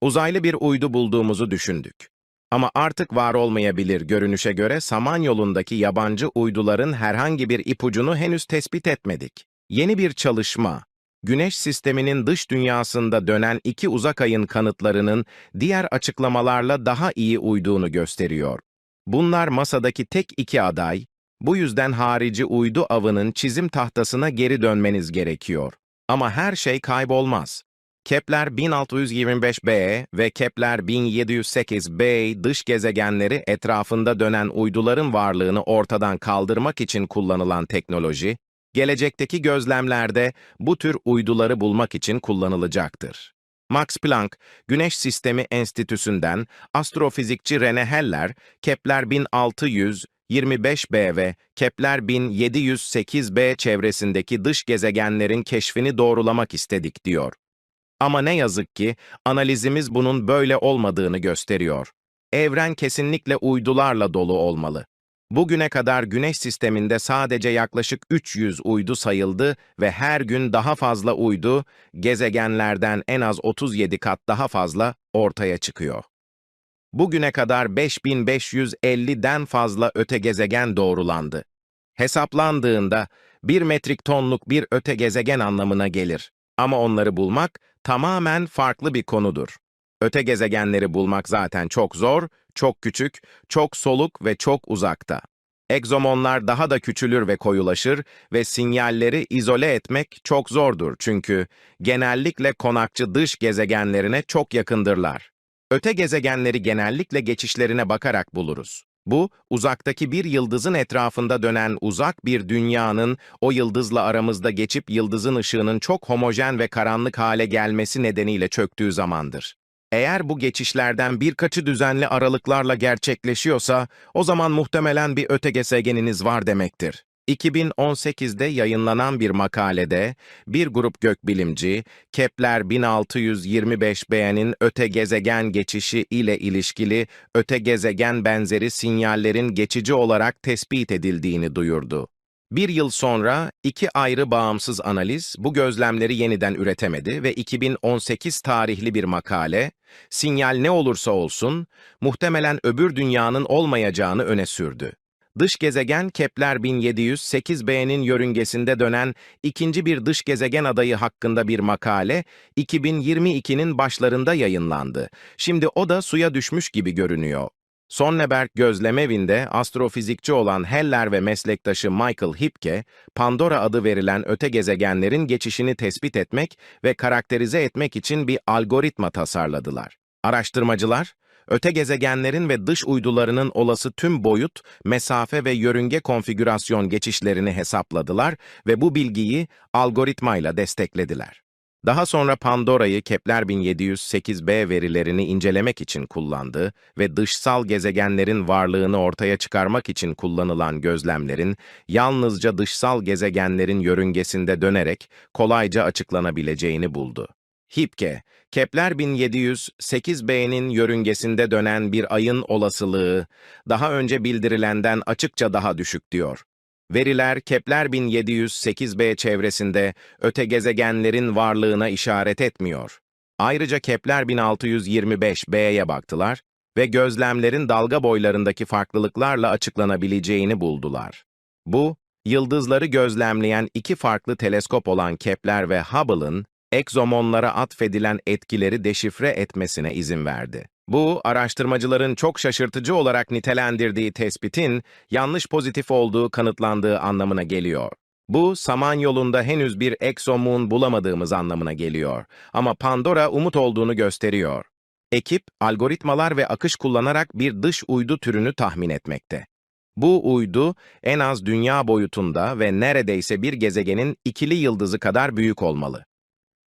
Uzaylı bir uydu bulduğumuzu düşündük. Ama artık var olmayabilir görünüşe göre Samanyolu'ndaki yabancı uyduların herhangi bir ipucunu henüz tespit etmedik. Yeni bir çalışma, Güneş sisteminin dış dünyasında dönen iki uzak ayın kanıtlarının diğer açıklamalarla daha iyi uyduğunu gösteriyor. Bunlar masadaki tek iki aday, bu yüzden harici uydu avının çizim tahtasına geri dönmeniz gerekiyor. Ama her şey kaybolmaz. Kepler 1625b ve Kepler 1708b dış gezegenleri etrafında dönen uyduların varlığını ortadan kaldırmak için kullanılan teknoloji, gelecekteki gözlemlerde bu tür uyduları bulmak için kullanılacaktır. Max Planck, Güneş Sistemi Enstitüsü'nden astrofizikçi Rene Heller, Kepler 1625b ve Kepler 1708b çevresindeki dış gezegenlerin keşfini doğrulamak istedik diyor. Ama ne yazık ki analizimiz bunun böyle olmadığını gösteriyor. Evren kesinlikle uydularla dolu olmalı. Bugüne kadar Güneş sisteminde sadece yaklaşık 300 uydu sayıldı ve her gün daha fazla uydu, gezegenlerden en az 37 kat daha fazla ortaya çıkıyor. Bugüne kadar 5550'den fazla öte gezegen doğrulandı. Hesaplandığında 1 metrik tonluk bir öte gezegen anlamına gelir. Ama onları bulmak tamamen farklı bir konudur. Öte gezegenleri bulmak zaten çok zor, çok küçük, çok soluk ve çok uzakta. Egzomonlar daha da küçülür ve koyulaşır ve sinyalleri izole etmek çok zordur çünkü genellikle konakçı dış gezegenlerine çok yakındırlar. Öte gezegenleri genellikle geçişlerine bakarak buluruz. Bu, uzaktaki bir yıldızın etrafında dönen uzak bir dünyanın o yıldızla aramızda geçip yıldızın ışığının çok homojen ve karanlık hale gelmesi nedeniyle çöktüğü zamandır. Eğer bu geçişlerden birkaçı düzenli aralıklarla gerçekleşiyorsa, o zaman muhtemelen bir öte gezegeniniz var demektir. 2018'de yayınlanan bir makalede, bir grup gökbilimci, Kepler 1625b'nin öte gezegen geçişi ile ilişkili öte gezegen benzeri sinyallerin geçici olarak tespit edildiğini duyurdu. Bir yıl sonra iki ayrı bağımsız analiz bu gözlemleri yeniden üretemedi ve 2018 tarihli bir makale, sinyal ne olursa olsun, muhtemelen öbür dünyanın olmayacağını öne sürdü. Dış gezegen Kepler 1708b'nin yörüngesinde dönen ikinci bir dış gezegen adayı hakkında bir makale 2022'nin başlarında yayınlandı. Şimdi o da suya düşmüş gibi görünüyor. Sonneberg gözlemevinde astrofizikçi olan Heller ve meslektaşı Michael Hipke, Pandora adı verilen öte gezegenlerin geçişini tespit etmek ve karakterize etmek için bir algoritma tasarladılar. Araştırmacılar, öte gezegenlerin ve dış uydularının olası tüm boyut, mesafe ve yörünge konfigürasyon geçişlerini hesapladılar ve bu bilgiyi algoritmayla desteklediler. Daha sonra Pandora'yı Kepler 1708b verilerini incelemek için kullandı ve dışsal gezegenlerin varlığını ortaya çıkarmak için kullanılan gözlemlerin yalnızca dışsal gezegenlerin yörüngesinde dönerek kolayca açıklanabileceğini buldu. Hipke, Kepler 1708b'nin yörüngesinde dönen bir ayın olasılığı daha önce bildirilenden açıkça daha düşük diyor. Veriler Kepler 1708b çevresinde öte gezegenlerin varlığına işaret etmiyor. Ayrıca Kepler 1625b'ye baktılar ve gözlemlerin dalga boylarındaki farklılıklarla açıklanabileceğini buldular. Bu, yıldızları gözlemleyen iki farklı teleskop olan Kepler ve Hubble'ın egzomonlara atfedilen etkileri deşifre etmesine izin verdi. Bu, araştırmacıların çok şaşırtıcı olarak nitelendirdiği tespitin yanlış pozitif olduğu kanıtlandığı anlamına geliyor. Bu, Samanyolu'nda henüz bir exomoon bulamadığımız anlamına geliyor. Ama Pandora umut olduğunu gösteriyor. Ekip, algoritmalar ve akış kullanarak bir dış uydu türünü tahmin etmekte. Bu uydu, en az dünya boyutunda ve neredeyse bir gezegenin ikili yıldızı kadar büyük olmalı.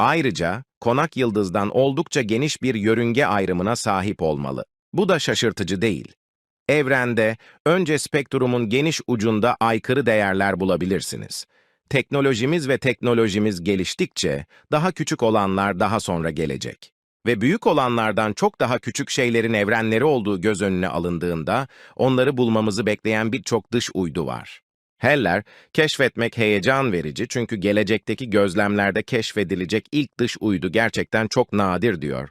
Ayrıca, konak yıldızdan oldukça geniş bir yörünge ayrımına sahip olmalı. Bu da şaşırtıcı değil. Evrende, önce spektrumun geniş ucunda aykırı değerler bulabilirsiniz. Teknolojimiz ve teknolojimiz geliştikçe, daha küçük olanlar daha sonra gelecek. Ve büyük olanlardan çok daha küçük şeylerin evrenleri olduğu göz önüne alındığında, onları bulmamızı bekleyen birçok dış uydu var. Heller, keşfetmek heyecan verici çünkü gelecekteki gözlemlerde keşfedilecek ilk dış uydu gerçekten çok nadir diyor.